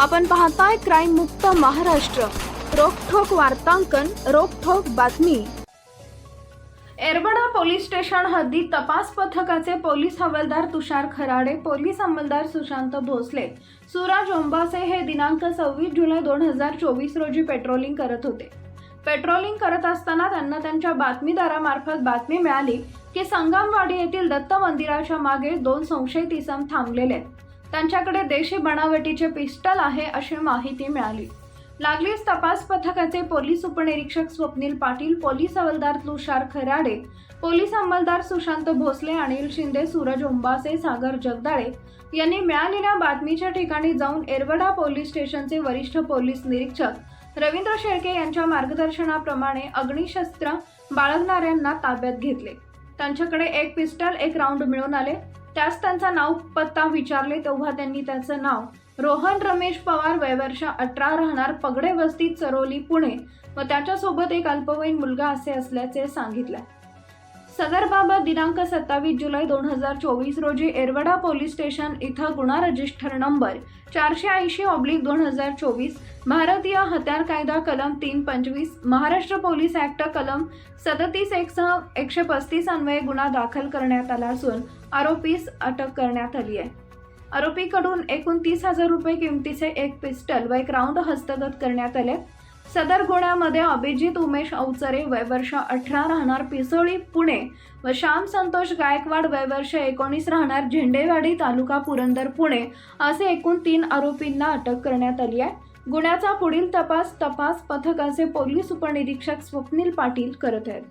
आपण पाहताय क्राईम मुक्त महाराष्ट्र. रोखोक वार्तांकन रोखोक बातमी. एरबडा पोलीस स्टेशन हद्दीत तपास पथकाचे पोलीस हवालदार तुषार खराडे पोलीस अंमलदार सुशांत भोसले. सूरज ओंबासे हे दिनांक सव्वीस जुलै दोन हजार चोवीस रोजी पेट्रोलिंग करत होते. पेट्रोलिंग करत असताना त्यांना त्यांच्या बातमीदारामार्फत बातमी मिळाली की संगमवाडी येथील दत्त मंदिराच्या मागे दोन संशयित इसम थांबलेले आहेत. त्यांच्याकडे देशी बनावटीचे पिस्टल आहे अशी माहिती मिळाली. लागलीच तपास पथकाचे पोलीस उपनिरीक्षक स्वप्नील पाटील पोलीस हवालदार तुषार खराडे पोलीस अंमलदार सुशांत भोसले अनिल शिंदे सूरज उंबासे सागर जगदाळे यांनी मिळालेल्या बातमीच्या ठिकाणी जाऊन एरवडा पोलीस स्टेशनचे वरिष्ठ पोलीस निरीक्षक रवींद्र शेळके यांच्या मार्गदर्शनाप्रमाणे अग्निशस्त्र बाळगणाऱ्यांना ताब्यात घेतले. त्यांच्याकडे एक पिस्टल एक राऊंड मिळून आले. त्यास त्यांचा नाव पत्ता विचारले तेव्हा त्यांनी त्याचं नाव रोहन रमेश पवार वयवर्ष अठरा राहणार पगडे वस्ती चरोली पुणे. व त्याच्यासोबत एक अल्पवयीन मुलगा असे असल्याचे सांगितले. सदरबाबत दिनांक सत्तावीस जुलै दोन हजार चोवीस रोजी एरवडा पोलीस स्टेशन इथं गुन्हा रजिस्टर नंबर चारशे ऐंशी ऑब्लिक दोन हजार चोवीस भारतीय हत्यार कायदा कलम तीन पंचवीस महाराष्ट्र पोलीस ऍक्ट कलम सदतीस एकसह एकशे पस्तीस अन्वये गुन्हा दाखल करण्यात आला असून आरोपीस अटक करण्यात आली आहे. आरोपीकडून एकूण तीस हजार रुपये किमतीचे एक पिस्टल व एक राऊंड हस्तगत करण्यात आले. सदर गुन्ह्यामध्ये अभिजित उमेश अवचरे वयवर्ष अठरा राहणार पिसोळी पुणे व श्याम संतोष गायकवाड वयवर्ष एकोणीस राहणार झेंडेवाडी तालुका पुरंदर पुणे असे एकूण तीन आरोपींना अटक करण्यात आली आहे. गुन्ह्याचा पुढील तपास तपास पथकाचे पोलीस उपनिरीक्षक स्वप्नील पाटील करत आहेत.